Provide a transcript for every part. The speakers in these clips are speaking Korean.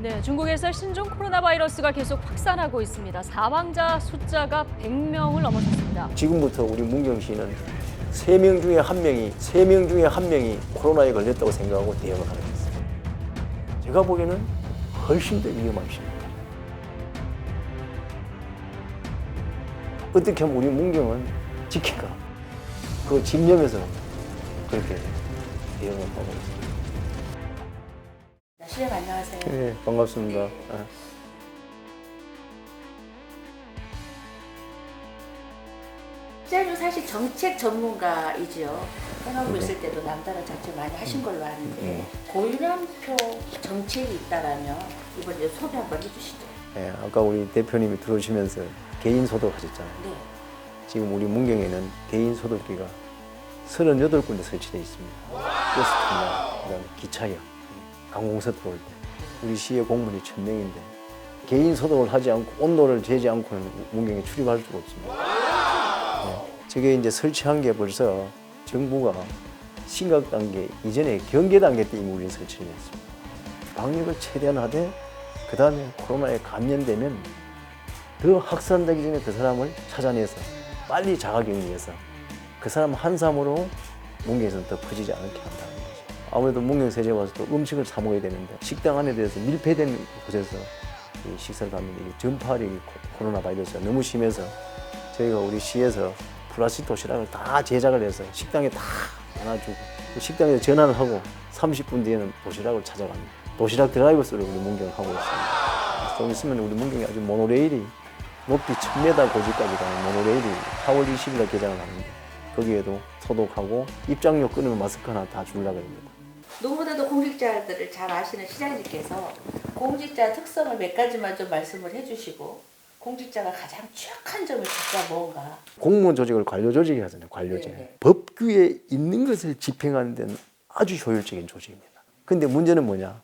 네, 중국에서 신종 코로나 바이러스가 계속 확산하고 있습니다. 사망자 숫자가 100명을 넘어섰습니다. 지금부터 우리 문경 씨는 세 명 중에 한 명이 세 명 중에 한 명이 코로나에 걸렸다고 생각하고 대응을 하는 거습니다 제가 보기에는 훨씬 더 위험한 시입니다. 어떻게 하면 우리 문경은 지킬까? 그 집념에서 그렇게 대응을 하고 있습니다. 시장 안녕하세요. 네, 반갑습니다. 아. 시장님 사실 정책 전문가이지요. 해놓고 네. 있을 때도 남다른 정책 많이 하신 걸로 아는데 네. 고유람표 정책이 있다라면 이번 이제 소개 한번 해주시죠. 네, 아까 우리 대표님이 들어오시면서 개인 소득 하셨잖아요. 네. 지금 우리 문경에는 개인 소독기가 38군데 설치되어 있습니다. 버스 터미널, 그다음에 기차역, 강공서 들어올 때 우리 시의 공무원이 천 명인데 개인 소독을 하지 않고 온도를 재지 않고는 문경에 출입할 수가 없습니다. 네, 저게 이제 설치한 게 벌써 정부가 심각 단계 이전에 경계 단계 때 이미 우리 설치를 했습니다. 방역을 최대한 하되 그 다음에 코로나에 감염되면 더 확산되기 전에 그 사람을 찾아내서 빨리 자가격리해서 그 사람 한 사람으로 문경에서는 더 퍼지지 않게 거죠. 아무래도 문경 세제 와서 또 음식을 사 먹어야 되는데 식당 안에 대해서 밀폐된 곳에서 이 식사를 하면 이게 전파력이 코- 코로나 바이러스가 너무 심해서 저희가 우리 시에서 플라스틱 도시락을 다 제작을 해서 식당에 다 나눠주고 그 식당에서 전화를 하고 30분 뒤에는 도시락을 찾아갑니다. 도시락 드라이브스를 우리 문경을 하고 있습니다. 좀 있으면 우리 문경에 아주 모노레일이 높이 1000m 고지까지 가는 모노레일이 4월 20일에 개장을 하는데 거기에도 소독하고 입장료 끊으면 마스크 하나 다 주려고 합니다. 누구보다도 공직자들을 잘 아시는 시장님께서 공직자 특성을 몇 가지만 좀 말씀을 해주시고 공직자가 가장 취약한 점이 진짜 뭔가 공무원 조직을 관료 조직이 하잖아요. 관료제. 네네. 법규에 있는 것을 집행하는 데는 아주 효율적인 조직입니다. 근데 문제는 뭐냐?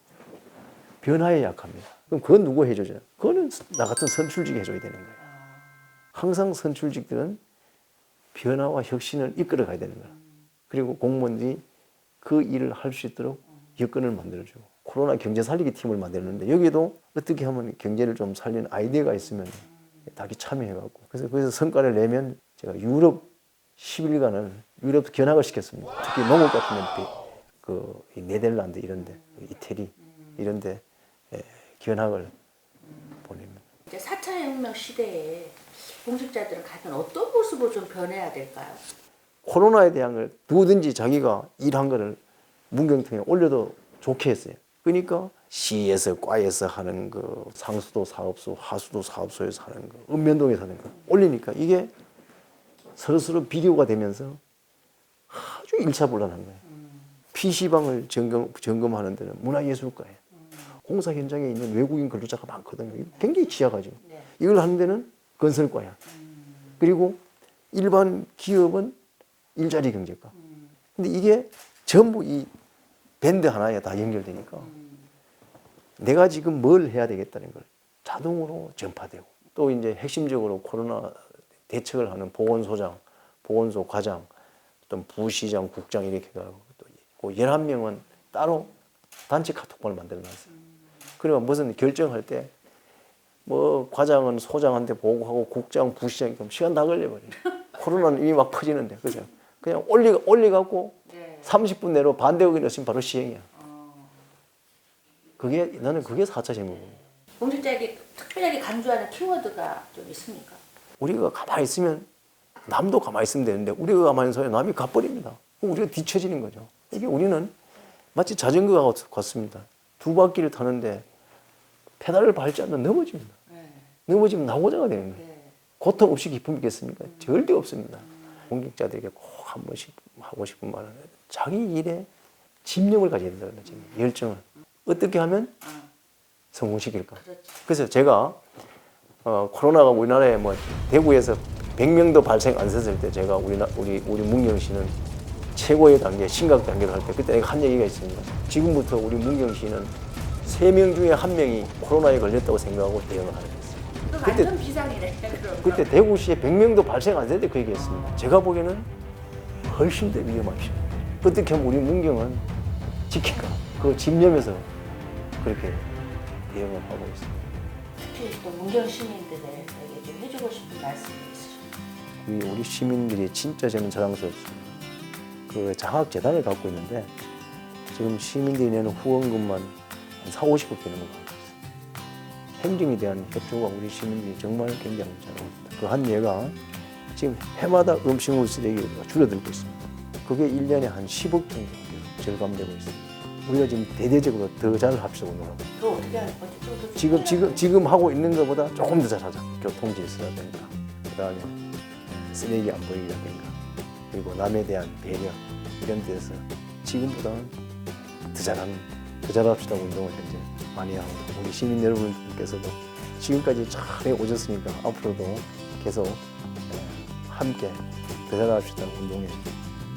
변화에 약합니다. 그럼 그건 누구 해줘요? 그거는 나 같은 선출직이 해줘야 되는 거예요. 항상 선출직들은 변화와 혁신을 이끌어 가야 되는 거야. 그리고 공무원들이 그 일을 할 수 있도록 여건을 만들어주고 코로나 경제 살리기 팀을 만들었는데 여기도 어떻게 하면 경제를 좀 살리는 아이디어가 있으면 다기 참여해갖고 그래서 거기서 성과를 내면 제가 유럽 10일간을 유럽 견학을 시켰습니다. 특히 농업 같은 데는 그이 네덜란드 이런데 이태리 이런데 예, 견학을 보냅니다. 이제 4차 혁명 시대에 공직자들은 과연 어떤 모습으로 좀 변해야 될까요? 코로나에 대한 걸 누구든지 자기가 일한 거를 문경통에 올려도 좋게 했어요. 그러니까 시에서 과에서 하는 그 상수도 사업소, 하수도 사업소에서 하는 거, 읍면동에서 하는 거 올리니까 이게 서로서로 비교가 되면서 아주 일사불란한 거예요. PC방을 점검, 점검하는 데는 문화예술과예요. 공사 현장에 있는 외국인 근로자가 많거든요. 굉장히 취약하죠. 네. 이걸 하는 데는 건설과야. 그리고 일반 기업은 일자리 경제과. 근데 이게 전부 이 밴드 하나에 다 연결되니까 내가 지금 뭘 해야 되겠다는 걸 자동으로 전파되고 또 이제 핵심적으로 코로나 대책을 하는 보건소장, 보건소 과장, 또 부시장, 국장 이렇게 가고 또 11명은 따로 단체 카톡방을 만들어 놨어요. 그리고 무슨 결정할 때 뭐 과장은 소장한테 보고하고 국장, 부시장 그럼 시간 다 걸려버려요. 코로나는 이미 막 퍼지는데 그죠? 그냥 올리 올리 갖고 네. 30분 내로 반대 의견 없으면 바로 시행이야. 그게 나는 그게 4차 제목이에요. 공직자에게 특별하게 강조하는 키워드가 좀 있습니까? 우리가 가만히 있으면 남도 가만히 있으면 되는데 우리가 가만히 있으면 남이 가버립니다. 우리가 뒤처지는 거죠. 이게 우리는 마치 자전거와 같- 같습니다. 두 바퀴를 타는데 페달을 밟지 않으면 넘어집니다. 네. 넘어지면 나고자가 되는 거예요. 네. 고통 없이 기쁨이 있겠습니까? 절대 없습니다. 공직자들에게 꼭 한 번씩 하고 싶은 말은 자기 일에 집념을 가져야 된다는 거죠. 열정을. 어떻게 하면 성공시킬까? 그렇죠. 그래서 제가 어, 코로나가 우리나라에 뭐 대구에서 100명도 발생 안 했을 때 제가 우리 우리 우리 문경시는 최고의 단계, 심각 단계를 할때 그때 한 얘기가 있습니다. 지금부터 우리 문경시는 세 명 중에 한 명이 코로나에 걸렸다고 생각하고 대응을 하는 거예요. 또 그때- 완전 비상이네. 그럼. 그때 대구시에 100명도 발생 안때그 얘기했습니다. 제가 보기에는 훨씬 더 위험한 시입 어떻게 하면 우리 문경은 지킬까? 그 집념에서 그렇게 대응을 하고 있습니다. 특히 또 문경 시민들에게 좀 해주고 싶은 말씀이 있으십니까? 우리, 우리 시민들이 진짜 저는 자랑스럽습니다. 그 장학 재단을 갖고 있는데 지금 시민들이 내는 후원금만 한 4, 50억 되는 걸 알고 있어요. 행정에 대한 협조가 우리 시민들이 정말 굉장히 잘하고 있다. 그 한 예가 지금 해마다 음식물 쓰레기가 줄어들고 있습니다. 그게 1년에 한 10억 정도 절감되고 있습니다. 우리가 지금 대대적으로 더 잘? 또 그거 지금 지금 지금 하고 있는 것보다 조금 더 잘하자. 교통 질서라든가 그 다음에 쓰레기 안 버리기라든가 그리고 남에 대한 배려 이런 데서 지금보다는 더 잘하는 더 잘합시다 운동을 현재 많이 하고 우리 시민 여러분께서도 지금까지 잘 오셨으니까 앞으로도 계속 예, 함께 더 잘합시다 운동에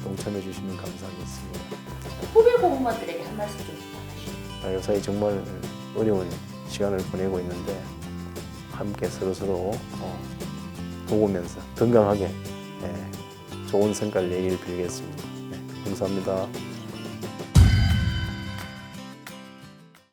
동참해 주시면 감사하겠습니다. 후배 공무원들에게 한 말씀 좀 부탁하시죠. 아, 요사이 정말 어려운 시간을 보내고 있는데 함께 서로 서로 어, 도우면서 건강하게 예, 좋은 성과를 내기를 빌겠습니다. 네, 감사합니다.